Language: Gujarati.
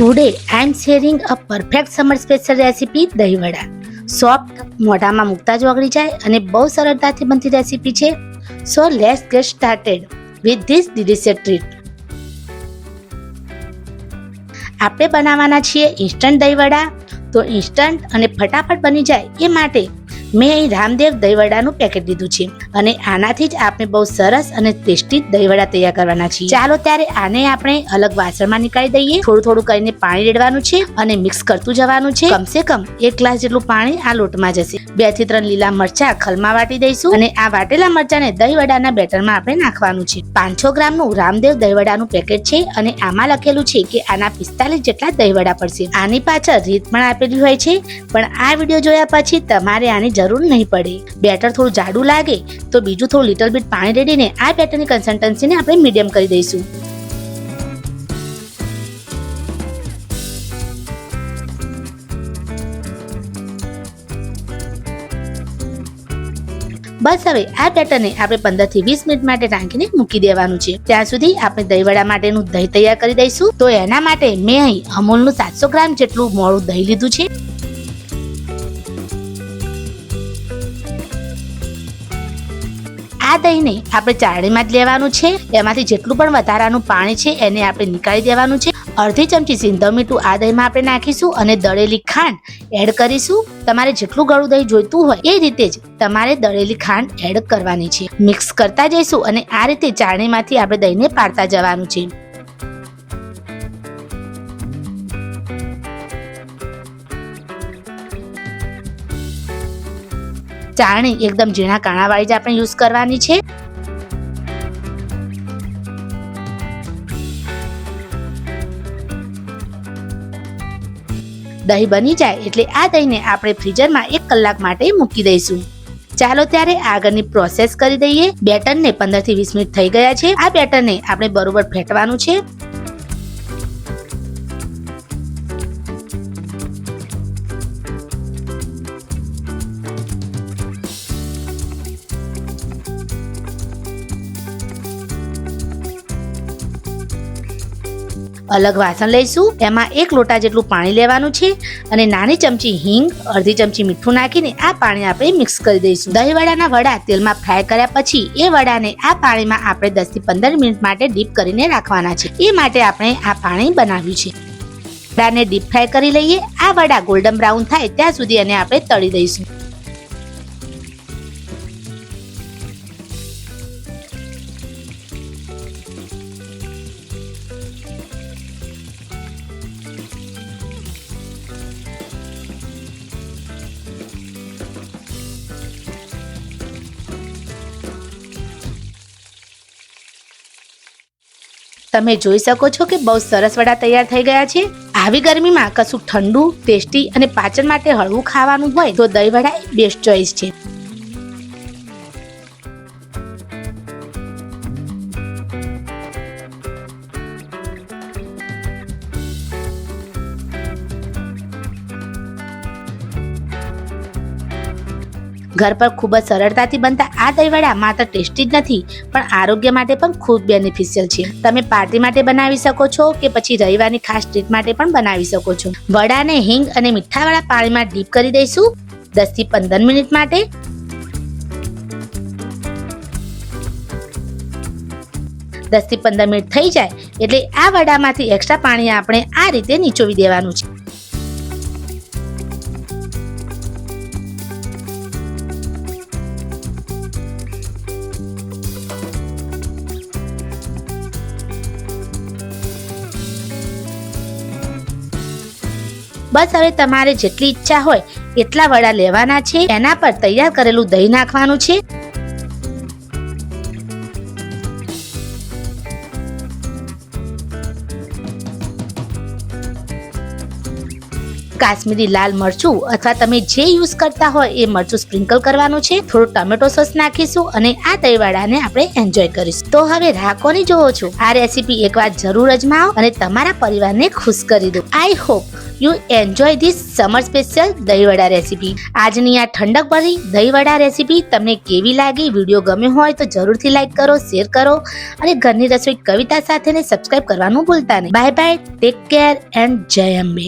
Today I am sharing a perfect summer special recipe દહીંવડા soft મોઢામાં મૂકતા જ ઓગળી જાય અને બહુ સરળતાથી બનતી રેસીપી છે. So let's get started with this delicious treat આપણે બનાવવાના છીએ ઇન્સ્ટન્ટ દહીંવડા તો ઇન્સ્ટન્ટ અને ફટાફટ બની જાય એ માટે મેં અહીં રામદેવ દહીંવડાનું પેકેટ લીધું છે અને આનાથી જ આપણે બહુ સરસ અને ટેસ્ટી દહીંવડા તૈયાર કરવાના છીએ. ચાલો ત્યારે આને આપણે અલગ વાસણમાં નીકાળી દઈએ. થોડું થોડું કરીને પાણી રેડવાનું છે અને મિક્સ કરતું જવાનું છે. કમસે કમ એક ગ્લાસ જેટલું પાણી આ લોટમાં જશે. બેથી ત્રણ લીલા મરચા ખલમાં વાટી દઈશું અને આ વાટેલા મરચાને દહીંવડાના બેટરમાં આપણે નાખવાનું છે. પાંચસો ગ્રામનું રામદેવ દહીંવડાનું પેકેટ છે અને આમાં લખેલું છે કે આના પિસ્તાલીસ જેટલા દહીંવડા પડશે. આની પાછળ રીત પણ આપેલી હોય છે. પણ આ વીડિયો જોયા પછી તમારે આની જરૂર નહીં પડે. બેટર થોડું જાડું લાગે તો બીજું થોડું લિટલ બીટ પાણી રેડીને આ બેટરની કન્સિસ્ટન્સીને આપણે મીડિયમ કરી દઈશું. બસ હવે આ બેટરને આપણે પંદરથી વીસ મિનિટ માટે ઢાંકીને મૂકી દેવાનું છે. ત્યાં સુધી આપણે દહીંવડા માટેનું દહીં તૈયાર કરી દઈશું. તો એના માટે મેં અહીં અમૂલનું સાતસો ગ્રામ જેટલું મોડું દહીં લીધું છે. આ દહીંને આપણે ચાળણીમાં જ લેવાનું છે. એમાંથી જેટલું પણ વધારાનું પાણી છે એને આપણે નીકાળી દેવાનું છે. અડધી ચમચી સિંધવ મીઠું આ દહીંમાં આપણે નાખીશું અને દળેલી ખાંડ એડ કરીશું. તમારે જેટલું ગળું દહીં જોઈતું હોય એ રીતે જ તમારે દળેલી ખાંડ એડ કરવાની છે. મિક્સ કરતા જઈશું અને આ રીતે ચાળણીમાંથી આપણે દહીંને પાડતા જવાનું છે. ચાળણી એકદમ ઝીણા કાણાવાળી જ આપણે યુઝ કરવાની છે. દહીં બની જાય એટલે આ દહીંને આપણે ફ્રીઝરમાં એક કલાક માટે મૂકી દઈશું. ચાલો ત્યારે આગળની પ્રોસેસ કરી દઈએ. બેટરને પંદરથી વીસ મિનિટ થઈ ગયા છે. આ બેટરને આપણે બરોબર ફેટવાનું છે. અલગ વાસણ લઈશું. એમાં એક લોટા જેટલું પાણી લેવાનું છે અને નાની ચમચી હિંગ, અડધી ચમચી મીઠું નાખીને આ પાણી આપણે મિક્સ કરી દઈશું. દહીં વડાના વડા તેલમાં ફ્રાય કર્યા પછી એ વડાને આ પાણીમાં આપણે દસથી પંદર મિનિટ માટે ડીપ કરીને રાખવાના છે. એ માટે આપણે આ પાણી બનાવ્યું છે. વડાને ડીપ ફ્રાય કરી લઈએ. આ વડા ગોલ્ડન બ્રાઉન થાય ત્યાં સુધી એને આપણે તળી દઈશું. તમે જોઈ શકો છો કે બહુ સરસ વડા તૈયાર થઈ ગયા છે. આવી ગરમીમાં કશું ઠંડુ, ટેસ્ટી અને પાચન માટે હળવું ખાવાનું હોય તો દહીં વડા બેસ્ટ ચોઈસ છે. ઘર પર ખૂબ જ સરળતાથી બનતા આ દહીંવડા માત્ર ટેસ્ટી જ નથી, પણ આરોગ્ય માટે પણ ખૂબ બેનિફિશિયલ છે. તમે પાર્ટી માટે બનાવી શકો છો કે પછી રવિવારની ખાસ ટ્રીટ માટે પણ બનાવી શકો છો. વડાને હિંગ અને મીઠાવાળા પાણીમાં ડીપ કરી દઈશું દસથી પંદર મિનિટ માટે. દસથી પંદર મિનિટ થઈ જાય એટલે આ વડામાંથી એક્સ્ટ્રા પાણી આપણે આ રીતે નીચોવી દેવાનું છે. બસ હવે તમારે જેટલી ઈચ્છા હોય એટલા વડા લેવાના છે. એના પર તૈયાર કરેલું દહીં નાખવાનું છે. કાશ્મીરી લાલ મરચું અથવા તમે જે યુઝ કરતા હોય એ મરચું સ્પ્રિંકલ કરવાનું છે. થોડું ટમેટો સોસ નાખીશું અને આ દહીંવાડાને આપણે એન્જોય કરીશું. તો હવે રાખોની જોવો છો. આ રેસીપી એકવાર જરૂર અજમાવો અને તમારા પરિવારને ખુશ કરી દો. I hope you enjoy this summer special દહીંવડા recipe આજની આ ઠંડક ભરી દહીંવડા રેસીપી તમને કેવી લાગી? વીડિયો ગમ્યો હોય તો જરૂરથી લાઈક કરો શેર કરો અને ઘરની રસોઈ કવિતા સાથે સબસ્ક્રાઇબ કરવાનું ભૂલતા નહીં. Bye bye take care and Jai Ambe.